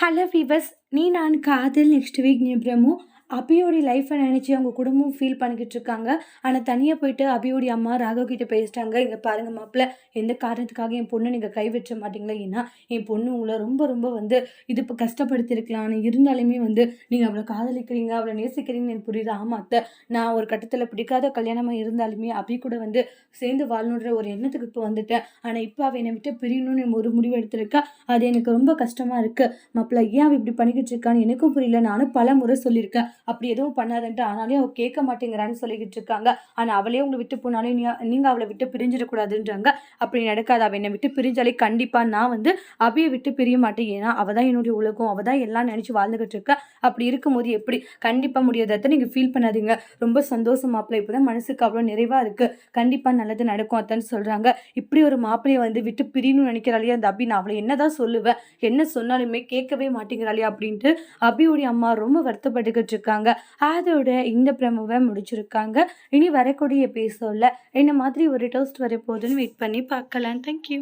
Hello viewers நீ நான் காதல் நெக்ஸ்ட் வீக் நீ பிரமு அபியோடைய லைஃப்பை நினச்சி அவங்க குடும்பம் ஃபீல் பண்ணிக்கிட்டு இருக்காங்க. ஆனால் தனியாக போயிட்டு அபியோடைய அம்மா ராகவ் கிட்ட பேசிட்டாங்க. இங்கே பாருங்கள் மாப்பிள்ள எந்த காரணத்துக்காக என் பொண்ணை நீங்கள் கைவிட்ட மாட்டீங்களா? ஏன்னா என் பொண்ணு உங்களை ரொம்ப ரொம்ப வந்து இது இப்போ கஷ்டப்படுத்திருக்கலாம்னு இருந்தாலுமே வந்து நீங்கள் அவளை காதலிக்கிறீங்க அவளை நேசிக்கிறீங்கன்னு எனக்கு புரியுது. ஆமாத்த அத்தை. நான் ஒரு கட்டத்தில் பிடிக்காத கல்யாணமாக இருந்தாலுமே அபி கூட வந்து சேர்ந்து வாழணுன்ற ஒரு எண்ணத்துக்கு இப்போ வந்துட்டேன். ஆனால் இப்போ அவள் என்னை விட்டு பிரியணும்னு ஒரு முடிவு எடுத்திருக்கா. அது எனக்கு ரொம்ப கஷ்டமாக இருக்குது மாப்பிள்ள ஏன் அவள் இப்படி பண்ணிக்கிட்டு இருக்கான்னு எனக்கும் புரியல. நானும் பல முறை சொல்லியிருக்கேன். அப்படி எதுவும் பண்ணாதுன்ட்டு ஆனாலே அவள் கேட்க மாட்டேங்கிறான்னு சொல்லிக்கிட்டு இருக்காங்க. ஆனால் அவளே உங்களை விட்டு போனாலே நீ நீங்கள் அவளை விட்டு பிரிஞ்சிடக்கூடாதுன்றாங்க. அப்படி நடக்காது அவள் என்னை விட்டு பிரிஞ்சாலே கண்டிப்பாக நான் வந்து அபியை விட்டு பிரிய மாட்டேன். ஏன்னா அவள் தான் என்னுடைய உலகம் அவள் தான் எல்லாம் நினச்சி வாழ்ந்துக்கிட்டு இருக்கா. அப்படி இருக்கும்போது எப்படி? கண்டிப்பாக முடியாதத்தை நீங்கள் ஃபீல் பண்ணாதீங்க. ரொம்ப சந்தோஷம் மாப்பிள்ளை. இப்போ தான் மனசுக்கு அவ்வளோ நிறைவாக இருக்குது கண்டிப்பாக நல்லது நடக்கும் அத்தன்னு சொல்கிறாங்க இப்படி ஒரு மாப்பிள்ளையை வந்து விட்டு பிரியணும்னு நினைக்கிறாளே அந்த அபி நான் அவளை என்ன தான் சொல்லுவேன்? என்ன சொன்னாலுமே கேட்கவே மாட்டேங்கிறாளே அப்படின்ட்டு அபியுடைய அம்மா ரொம்ப வருத்தப்பட்டுக்கிட்டு இருக்காங்க அதோட இந்த பிரமவை முடிச்சிருக்காங்க. இனி வரக்கூடிய எபிசோடில் என்ன மாதிரி ஒரு டோஸ்ட் வரப்போகுதுன்னு வெயிட் பண்ணி பார்க்கலாம். தேங்க்யூ